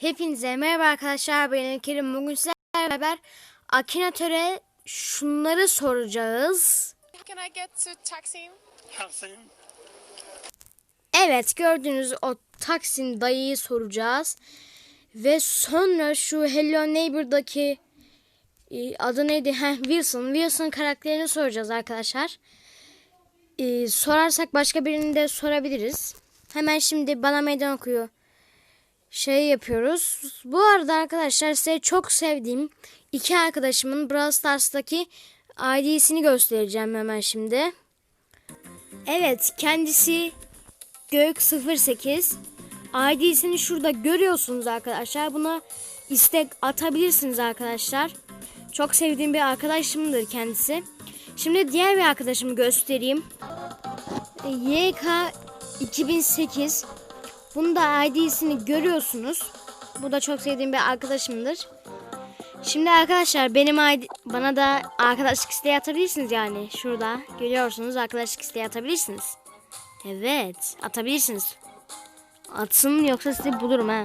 Hepinize merhaba arkadaşlar ben Kerim. Bugün sizlerle beraber Akinatöre şunları soracağız. Can I get to Taksim? Taksim. Evet gördüğünüz o Taksim dayıyı soracağız. Ve sonra şu Hello Neighbor'daki e, adı neydi? Heh, Wilson. Wilson karakterini soracağız arkadaşlar. E, sorarsak başka birini de sorabiliriz. Hemen şimdi bana meydan okuyor. Şey yapıyoruz. Bu arada arkadaşlar size çok sevdiğim iki arkadaşımın Brawl Stars'taki ID'sini göstereceğim hemen şimdi. Evet kendisi Gök 08 ID'sini şurada görüyorsunuz arkadaşlar. Buna istek atabilirsiniz arkadaşlar. Çok sevdiğim bir arkadaşımdır kendisi. Şimdi diğer bir arkadaşımı göstereyim. YK 2008 Bunun da ID'sini görüyorsunuz. Bu da çok sevdiğim bir arkadaşımdır. Şimdi arkadaşlar benim ID, bana da arkadaşlık isteği atabilirsiniz yani. Şurada görüyorsunuz arkadaşlık isteği atabilirsiniz. Evet atabilirsiniz. Atsın yoksa sizi bulurum ha.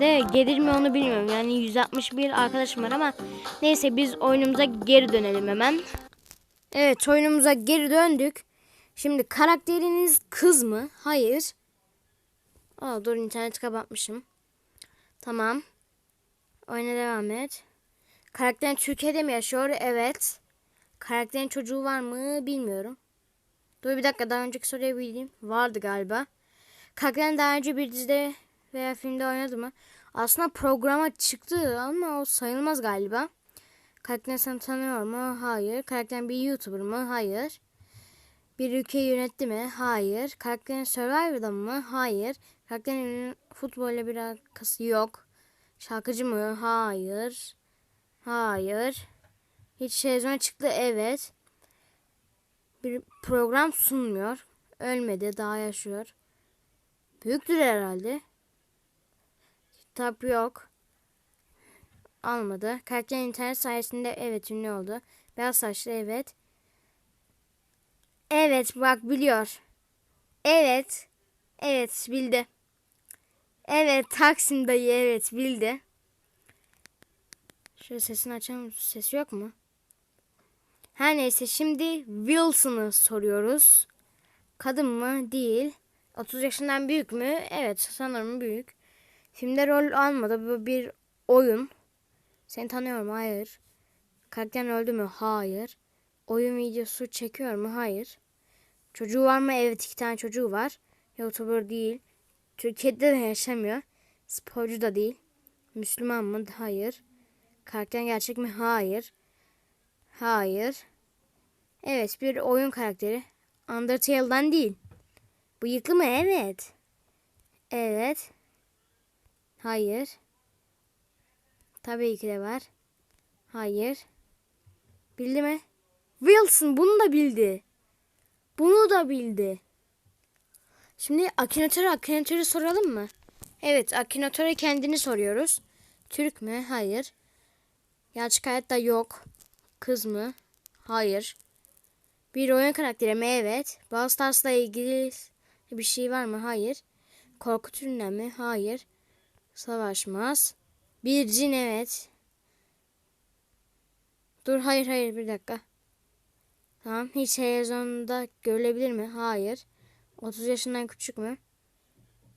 De gelir mi onu bilmiyorum. Yani 161 arkadaşım var ama neyse biz oyunumuza geri dönelim hemen. Evet oyunumuza geri döndük. Şimdi karakteriniz kız mı? Hayır. Aa dur interneti kapatmışım. Tamam. Oyuna devam et. Karakterin Türkiye'de mi yaşıyor? Evet. Karakterin çocuğu var mı? Bilmiyorum. Dur bir dakika daha önceki soruyu bileyim. Vardı galiba. Karakterin daha önce bir dizide veya filmde oynadı mı? Aslında programa çıktı ama o sayılmaz galiba. Karakterin seni tanıyor mu? Hayır. Karakterin bir YouTuber mı? Hayır. Bir ülkeyi yönetti mi? Hayır. Karakterin Survivor'da mı? Hayır. Karakterin futbolla bir alakası yok. Şarkıcı mı? Hayır. Hayır. Hiç sezon çıktı? Evet. Bir program sunmuyor. Ölmedi. Daha yaşıyor. Büyüktür herhalde. Kitap yok. Almadı. Karakterin internet sayesinde evet ünlü oldu. Beyaz saçlı evet. Evet bak biliyor. Evet. Evet bildi. Evet Taksim dayı evet bildi. Şöyle sesini açalım. Sesi yok mu? Her neyse şimdi Wilson'ı soruyoruz. Kadın mı? Değil. 30 yaşından büyük mü? Evet sanırım büyük. Filmde rol almadı. Bu bir oyun. Seni tanıyor mu? Hayır. Karakterin öldü mü? Hayır. Oyun videosu çekiyor mu? Hayır. Çocuğu var mı? Evet iki tane çocuğu var. Youtuber değil. Türkiye'de de yaşamıyor. Sporcu da değil. Müslüman mı? Hayır. Karakter gerçek mi? Hayır. Hayır. Evet bir oyun karakteri. Undertale'dan değil. Bıyıklı mı? Evet. Evet. Hayır. Tabii ki de var. Hayır. Bildi mi? Wilson bunu da bildi. Bunu da bildi. Şimdi Akinatöre Akinatöre soralım mı? Evet Akinatöre kendini soruyoruz. Türk mü? Hayır. Gerçek hayatta yok. Kız mı? Hayır. Bir oyun karakteri mi? Evet. Brawl Stars'la ilgili bir şey var mı? Hayır. Korku türünden mi? Hayır. Savaşmaz. Bir cin evet. Dur hayır hayır bir dakika. Tamam. Hiç televizyonda görülebilir mi? Hayır. 30 yaşından küçük mü?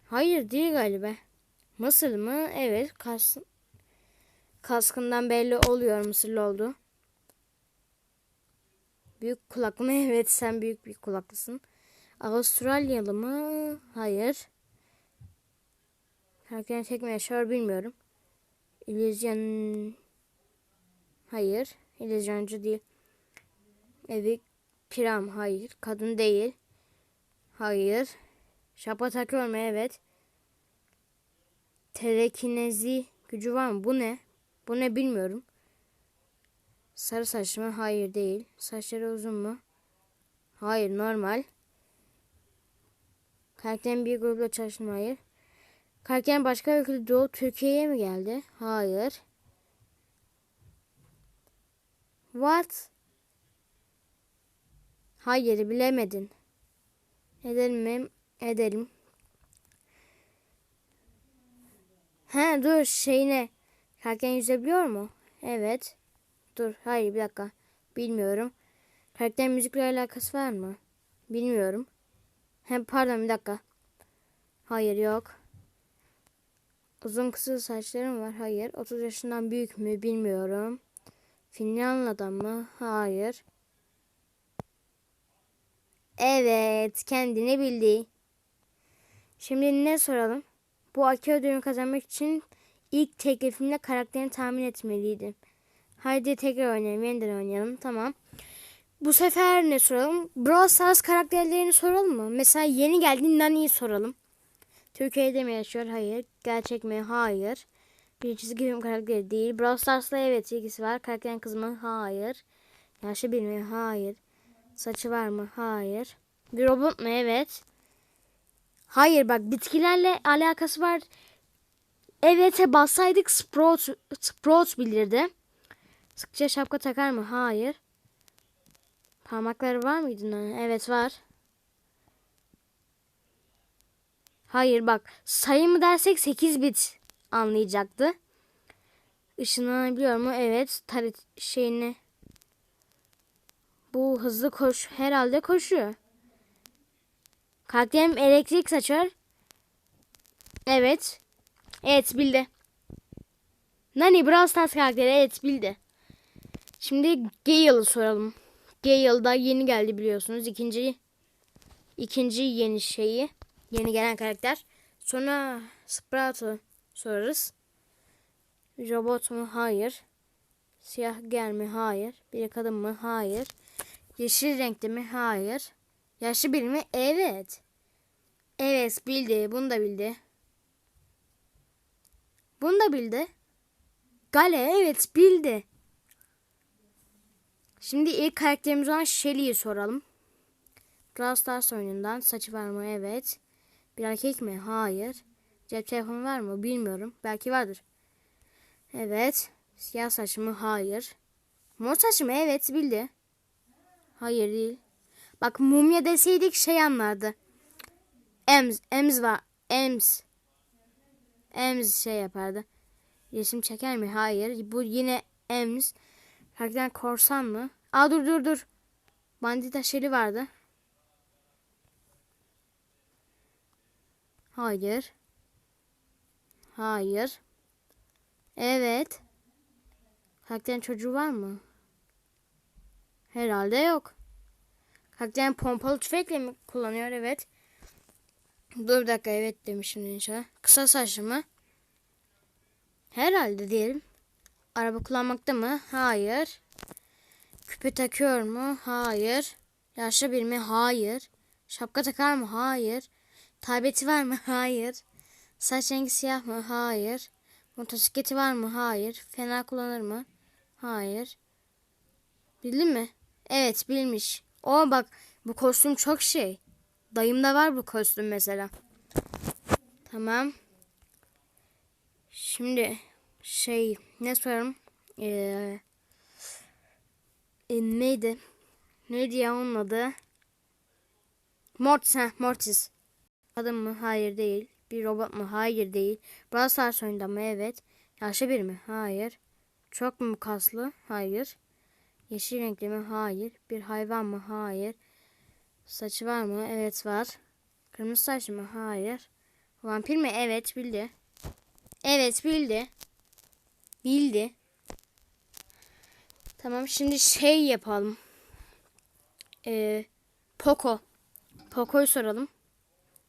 Hayır değil galiba. Mısır mı? Evet. Kas kaskından belli oluyor Mısırlı oldu. Büyük kulaklı mı? Evet sen büyük bir kulaklısın. Avustralyalı mı? Hayır. Karakterin tek mi yaşıyor bilmiyorum. İllüzyon... Hayır. İllüzyoncu değil. Evi Piram hayır. Kadın değil. Hayır. Şapa takıyor mu? Evet. Telekinezi gücü var mı? Bu ne? Bu ne bilmiyorum. Sarı saçlı mı? Hayır değil. Saçları uzun mu? Hayır normal. Karakterin bir grupla çalıştım hayır. Karakterin başka ülkede doğup Türkiye'ye mi geldi? Hayır. What? Hayır bilemedin. Edelim mi? Edelim. He dur şeyine. Karakterin yüzebiliyor mu? Evet. Dur hayır bir dakika. Bilmiyorum. Karakterin müzikle alakası var mı? Bilmiyorum. Hem pardon bir dakika. Hayır yok. Uzun kısa saçlarım var. Hayır. 30 yaşından büyük mü? Bilmiyorum. Finlandiyadan mı? Hayır. Evet. Kendini bildi. Şimdi ne soralım? Bu Aki ödülünü kazanmak için ilk teklifimde karakterini tahmin etmeliydim. Haydi tekrar oynayalım. Yeniden oynayalım. Tamam. Bu sefer ne soralım? Brawl Stars karakterlerini soralım mı? Mesela yeni geldi Nani'yi soralım. Türkiye'de mi yaşıyor? Hayır. Gerçek mi? Hayır. Bir çizgi film karakteri değil. Brawl Stars'la evet ilgisi var. Karakterin kızı mı? Hayır. Yaşı bir mi? Hayır. Saçı var mı? Hayır. Bir robot mu? Evet. Hayır bak bitkilerle alakası var. Evet'e bassaydık Sprout, Sprout bilirdi. Sıkça şapka takar mı? Hayır. Parmakları var mıydı? Evet var. Hayır bak sayı mı dersek 8 bit anlayacaktı. Işınlanabiliyor mu? Evet. Taret şeyini. Bu hızlı koş herhalde koşuyor. Karakterim elektrik saçar. Evet. Evet bildi. Nani Brawl Stars karakteri evet bildi. Şimdi Gale'ı soralım. Gale da yeni geldi biliyorsunuz. İkinci ikinci yeni şeyi. Yeni gelen karakter. Sonra Sprout'u sorarız. Robot mu? Hayır. Siyah gel mi? Hayır. Bir kadın mı? Hayır. Yeşil renkli mi? Hayır. Yaşlı biri mi? Evet. Evet bildi. Bunu da bildi. Bunu da bildi. Gale evet bildi. Şimdi ilk karakterimiz olan Shelly'yi soralım. Brawl Stars oyunundan saçı var mı? Evet. Bir erkek mi? Hayır. Cep telefonu var mı? Bilmiyorum. Belki vardır. Evet. Siyah saçı mı? Hayır. Mor saçı mı? Evet bildi. Hayır değil. Bak mumya deseydik şey anlardı. Ems, Ems var. Ems. Ems şey yapardı. Resim çeker mi? Hayır. Bu yine Ems. Karakter korsan mı? Aa dur dur dur. Bandita Shelly vardı. Hayır. Hayır. Evet. Karakterin çocuğu var mı? Herhalde yok. Karakterin pompalı tüfekle mi kullanıyor? Evet. Dur bir dakika evet demişim inşallah. Kısa saçlı mı? Herhalde diyelim. Araba kullanmakta mı? Hayır. Küpe takıyor mu? Hayır. Yaşlı bir mi? Hayır. Şapka takar mı? Hayır. Tableti var mı? Hayır. Saç rengi siyah mı? Hayır. Motosikleti var mı? Hayır. Fena kullanır mı? Hayır. Bildin mi? Evet bilmiş. O bak bu kostüm çok şey. Dayımda var bu kostüm mesela. Tamam. Şimdi şey ne sorarım? Ee, e, neydi? Neydi ya onun adı? Mortis, ha, Mortis. Kadın mı? Hayır değil. Bir robot mu? Hayır değil. Brawl Stars oyunda mı? Evet. Yaşlı bir mi? Hayır. Çok mu kaslı? Hayır. Yeşil renkli mi? Hayır. Bir hayvan mı? Hayır. Saçı var mı? Evet var. Kırmızı saçlı mı? Hayır. Vampir mi? Evet bildi. Evet bildi. Bildi. Tamam şimdi şey yapalım. Ee, Poco. Poco'yu soralım.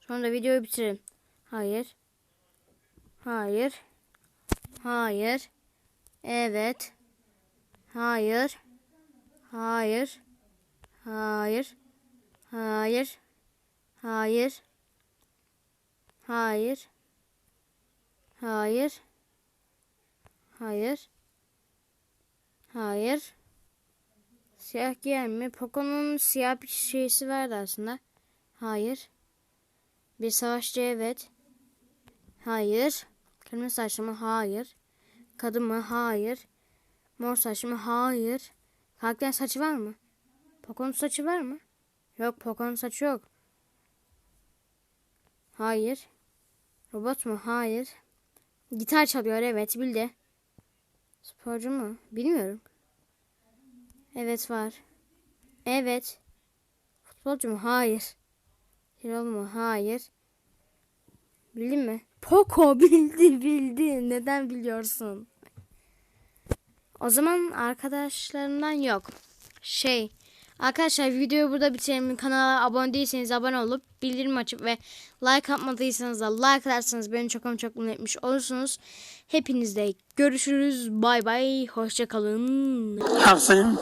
Sonra da videoyu bitirelim. Hayır. Hayır. Hayır. Evet. Hayır. Hayır. Hayır. Hayır. Hayır. Hayır. Hayır. Hayır. Hayır. Siyah giyer mi? Poco'nun siyah bir şeysi vardı aslında. Hayır. Bir savaşçı evet. Hayır. Kırmızı saçlı mı? Hayır. Kadın mı? Hayır. Mor saçlı mı? Hayır. Karakterin saçı var mı? Poco'nun saçı var mı? Yok Poco'nun saçı yok. Hayır. Robot mu? Hayır. Gitar çalıyor evet bildi. Sporcu mu? Bilmiyorum. Evet var. Evet. Futbolcu mu? Hayır. Hilal mu? Hayır. Bildin mi? Poco bildi bildi. Neden biliyorsun? O zaman arkadaşlarımdan yok. Şey. Arkadaşlar videoyu burada bitirelim. Kanala abone değilseniz abone olup bildirim açıp ve like atmadıysanız da like atarsanız beni çok ama çok mutlu etmiş olursunuz. Hepinizle görüşürüz. Bay bay. Hoşçakalın. Seen.